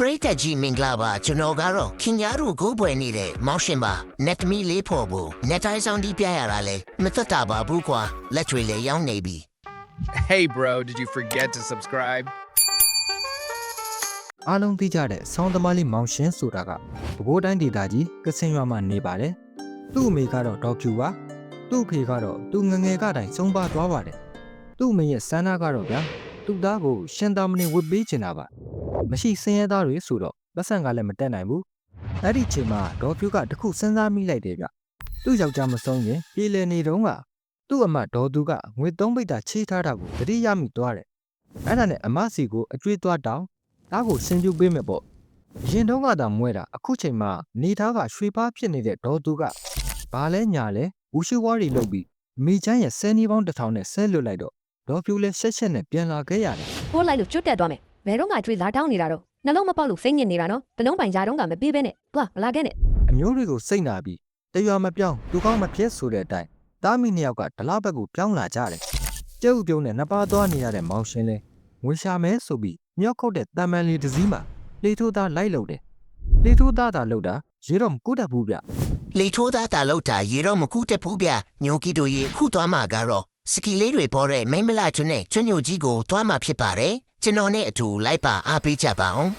ပရိသတ်ကြီးမင်္ဂလာပါကျွန်တော်ကတော့ခင်ဗျားတို့ကိုးပွဲနေတဲ့မောင်ရှင်ပါနက်တမီလေးဖို့ဘူးနက်တိုင်းဆောင်ဒီပြရတာလေမသက်တာပါဘူးကွာလက်တွေလည်းရောင်းနေပြီ Hey, bro, did you forget to subscribe? အားလုံးသိကြတဲ့ဆောင်းသမားလေးမောင်ရှင်းဆိုတာကဘကိုးတိုင်းဒေသကြီးကစင်ရွာမှာနေပါတယ်။သူ့အမေကတော့ဒေါက်ဖြူပါ။သူ့အဖေကတော့သူငယ်ငယ်ကတိုင်ဆုံးပါသွားပါတယ်။သူ့အမေရဲ့ဆန္ဒကတော့ဗျာသူ့သားကိုရှင်သာမဏေဝတ်ပေးချင်တာပါ။ မရှိစင်းရဲသားတွေဆိုတော့လက်ဆန်ကလည်းမတက်နိုင်ဘူး။အဲ့ဒီချိန်မှာဒေါက်ဖြူကတခုစဉ်းစားမိလိုက်တယ်ဗျ။သူ့ယောက်ျားမဆုံးရင်ပြည်လည်နေတော့ကသူ့အမဒေါ်သူကငွေသုံးပိတ်တာချေးထားတာကိုတတိယမိသွားတယ်။အဲ့ဒါနဲ့အမစီကိုအကျွေးသွားတောင်းသားကိုဆင်ပြူပေးမယ်ပေါ့ရင်တော့ကသာမွဲတာအခုချိန်မှာနေသားကရွှေပါဖြစ်နေတဲ့ဒေါ်သူကဘာလဲညာလဲဝူရှိဝါရီလုပ်ပြီးမိချမ်းရဲ့ဆယ်နီပေါင်းတစ်ထောင်နဲ့ဆဲလွတ်လိုက်တော့ဒေါ်ဖြူလဲဆက်ဆက်နဲ့ပြန်လာခဲ့ရတယ်ပိုးလိုက်လို့ကျွတ်တက်သွားမယ် ဘယ်တော့မှကျွေးလာတောင်းနေတာတော့နှလုံးမပေါက်လို့စိတ်ညစ်နေတာနော်ဘလုံးပိုင်ရာတော့ကမပေးဘဲနဲ့သွားမလာခဲ့နဲ့အမျိုးတွေကိုစိတ်နာပြီးတရွာမပြောင်းသူကောင်းမဖြစ်ဆိုတဲ့အတိုင်းသားမိနှစ်ယောက်ကဒလားဘက်ကိုပြောင်းလာကြတယ်ကျုပ်ပြုံးနဲ့နှစ်ပါးသွားနေရတဲ့မောင်ရှင်လဲငွေရှာမဲဆိုပြီးမြောက်ခုတ်တဲ့တံမန်လေးတစ်စီးမှာလေထိုးသားလိုက်လို့တယ်လေထိုးသားသာလို့တာရေတော့မကူတတ်ဘူးဗျလေထိုးသားတာလောက်တာရေတော့မကူတက်ဘူးဗျညိုကီတို့ရေခုသွားမှာကတော့ စကီလေးတွေပေါ်တဲ့မိန်းမလာချွန်းနဲ့ကျွညိုကြီးကိုသွားမှာဖြစ်ပါတယ်ကျွန်တော်နဲ့အတူလိုက်ပါအားပေးကြပါအောင်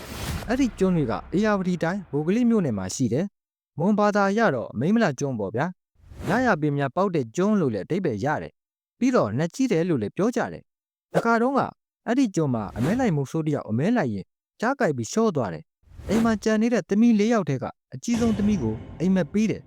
အဲ့ဒီကျွန်းတွေကအေယာဝတီတိုင်းဘိုကလေးမြို့နယ်မှာရှိတယ်။မွန်ဘာသာရတော့မိမလာကျွန်းပေါ့ဗျာ။ရရပင်များပေါက်တဲ့ကျွန်းလို့လည်းအဓိပ္ပာယ်ရတယ်။ပြီးတော့နှက်ကြီးတယ်လို့လည်းပြောကြတယ်။တခါတော့ကအဲ့ဒီကျွန်းမှာအမဲလိုက်မှုဆိုးတယောက်အမဲလိုက်ရင်ကြားကြိုက်ပြီးရှော့သွားတယ်။အိမ်မှာကြံနေတဲ့သမီး၄ယောက်တည်းကအကြီးဆုံးသမီးကိုအိမ်မက်ပေးတယ်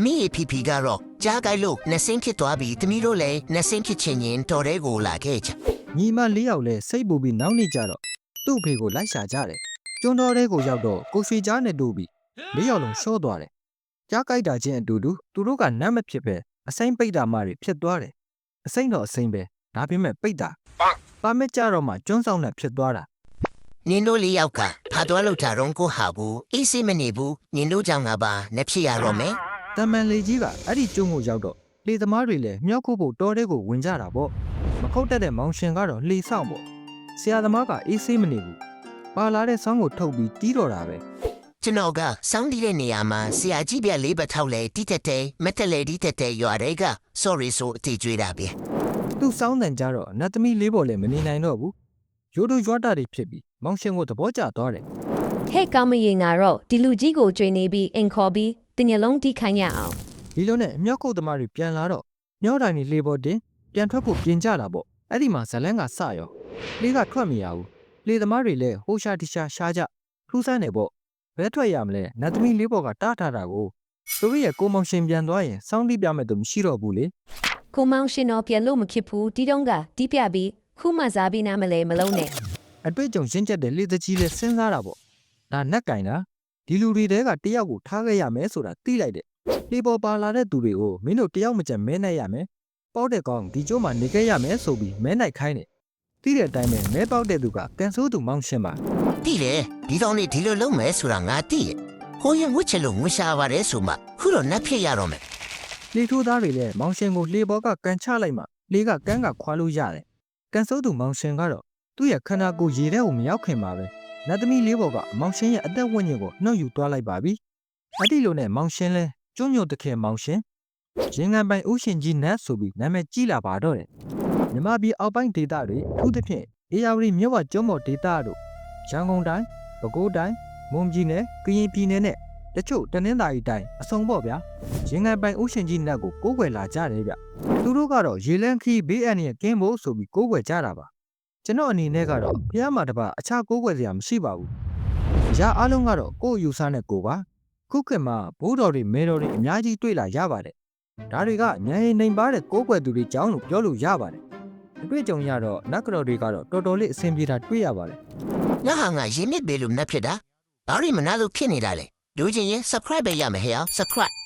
တမီးအဖီဖီကတော့ကြားကိုက်လို့နှစင်းဖြစ်သွားပြီးတမီးတို့လည်းနှစင်းဖြစ်ချင်ရင်တော်တဲ့ကိုလာခဲ့ကြ။ညီမ၄ယောက်လည်းစိတ်ပူပြီးနောက်နေကြတော့သူ့အဖေကိုလိုက်ရှာကြတယ်။ကျွန်းတော်ထဲကိုရောက်တော့ကိုရွှေကြားနဲ့တူပြီး၄ယောက်လုံးရှော့သွားတယ်။ကြားကြိုက်တာချင်းအတူတူသူတို့ကနတ်မဖြစ်ပဲအစိမ့်ပိတ်တာမှတွေဖြစ်သွားတယ်။အစိမ့်တော့အစိမ့်ပဲဒါပေမဲ့ပိတ်တာ။ပါမစ်ကြတော့မှကျွန်းဆောင်နဲ့ဖြစ်သွားတာနင်တို့လေးယောက်ကဖာသွားလို့တာတော့ကိုဟာဘူးအေးစိမနေဘူးနင်တို့ကြောင့်ငါပါနှဖြစ်ရတော့မယ်။ တမန်လေးကြီးကအဲ့ဒီကျွန်းကိုရောက်တော့လေသမားတွေလည်းမြောက်ခုတ်ဖို့တောထဲကိုဝင်ကြတာပေါ့။မခုတ်တတ်တဲ့မောင်ရှင်ကတော့လှေဆောင်ပေါ့။ဆရာသမားကအေးဆေးမနေဘူး။ပါလာတဲ့ဆောင်းကိုထုတ်ပြီးတီးတော့တာပဲ။ကျွန်တော်ကစောင်းတီးတဲ့နေရာမှာဆရာကြီးပြလေးဘက်ထောက်လဲတီးတက်တဲ့မက်တလဲတီးတက်တဲ့ရွာတွေက sorry ဆိုအတီးကျွေးတာပဲသူ့စောင်းတန်ကြတော့နတ်သမီးလေးပေါ်လည်းမနေနိုင်တော့ဘူးရိုးတို့ရွာတာတွေဖြစ်ပြီးမောင်ရှင်ကိုသဘောကျသွားတယ်ဟဲ့ကောင်းမရင်ကတော့ဒီလူကြီးကိုကျွေးနေပြီးအင်ခေါ်ပြီး တင်ရလုံးတီးခိုင်းရအောင်ဒီလိုနဲ့အမြောက်ကုတ်သမားတွေပြန်လာတော့မြောက်တိုင်းလေးလေးပေါ်တင်ပြန်ထွက်ဖို့ပြင်ကြတာပေါ့အဲ့ဒီမှာဇလန်းကစရောလေးကထွက်မရဘူးလေသမားတွေလည်းဟိုရှာတီရှာရှာကြထူးဆန်းနေပေါ့ဘဲထွက်ရမလဲနတ်သမီးလေးပေါ်ကတားထားတာကိုသူတို့ရဲ့ကိုမောင်ရှင်ပြန်သွားရင်စောင်းတိပြမဲ့သူမရှိတော့ဘူးလေကိုမောင်ရှင်တော်ပြန်လို့မဖြစ်ဘူးတီးတုံးကတီးပြပြီးခုမှစားပြီးနားမလဲမလုံးနဲ့အတွေ့အကြုံရင့်ကျက်တဲ့လေသကြီးလေးစဉ်းစားတာပေါ့ဒါနက်ကင်တာ ဒီလူတွေတဲကတယောက်ကိုထားခဲ့ရမယ်ဆိုတာသိလိုက်တယ်လေပေါ်ပါလာတဲ့သူတွေကိုမင်းတို့တယောက်မကျန်မဲနိုင်ရမယ်ပေါက်တဲ့ကောင်ဒီကျိုးမှာနေခဲ့ရမယ်ဆိုပြီးမဲနိုင်ခိုင်းတယ်သိတဲ့အတိုင်းပဲမဲပေါက်တဲ့သူကကန်ဆိုးသူမောင်းရှင်းပါတိတယ်ဒီတော့နေဒီလိုလုံးမယ်ဆိုတာငါတိရဲ့ဟိုရင်ဝစ်ချင်လို့ငွေရှာပါတယ်ဆိုမှခုတော့နှက်ဖြစ်ရတော့မယ်လေထိုးသားတွေလည်းမောင်းရှင်းကိုလေပေါ်ကကန်ချလိုက်မှလေကကန်းကခွာလို့ရတယ်ကန်ဆိုးသူမောင်းရှင်းကတော့သူ့ရဲ့ခန္ဓာကိုယ်ရေထဲကိုမရောက်ခင်ပါပဲ နတ်သမီးလေးပေါ်ကမောင်ရှင်းရဲ့အသက်ဝိညာဉ်ကိုနှုတ်ယူသွားလိုက်ပါပြီ။အတိလိုနဲ့မောင်ရှင်းလဲကျွညိုတခင်မောင်ရှင်းရင်ငံပိုင်ဥရှင်ကြီးနတ်ဆိုပြီးနာမည်ကြီးလာပါတော့တယ်။မြမပြည်အောက်ပိုင်းဒေသတွေအထူးသဖြင့်အေယာဝတီမြို့ဝကျွန်းပေါ်ဒေသတို့ရန်ကုန်တိုင်းပဲခူးတိုင်းမွန်ပြည်နယ်ကရင်ပြည်နယ်နဲ့တချို့တနင်္သာရီတိုင်းအစုံပေါ့ဗျာ။ရင်ငံပိုင်ဥရှင်ကြီးနတ်ကိုကိုးကွယ်လာကြတယ်ဗျ။သူတို့ကတော့ရေလန်းခီးဘေးအန္တရာယ်ကင်းဖို့ဆိုပြီးကိုးကွယ်ကြတာပါ။ ကျွန်တော်အနေနဲ့ကတော့ဖះမှာတပါအခြားကိုးကွယ်စရာမရှိပါဘူး။ရာအားလုံးကတော့ကိုယ့်အယူဆနဲ့ကိုယ်ပါ။ခုခေတ်မှာဘိုးတော်တွေမဲတော်တွေအများကြီးတွေ့လာရပါတယ်။ဒါတွေကညံရင်နိုင်ပါတဲ့ကိုးကွယ်သူတွေကြောင်းလို့ပြောလို့ရပါတယ်။အတွေ့အကြုံရတော့နတ်ကတော်တွေကတော့တော်တော်လေးအဆင်ပြေတာတွေ့ရပါတယ်ငါဟာငါရင်မြစ်ပေးလို့နှက်ဖြစ်တာဘာလို့မနာလို့ဖြစ်နေတာလဲလူချင်းရင် subscribe ပဲရမယ်ဟဲ့ subscribe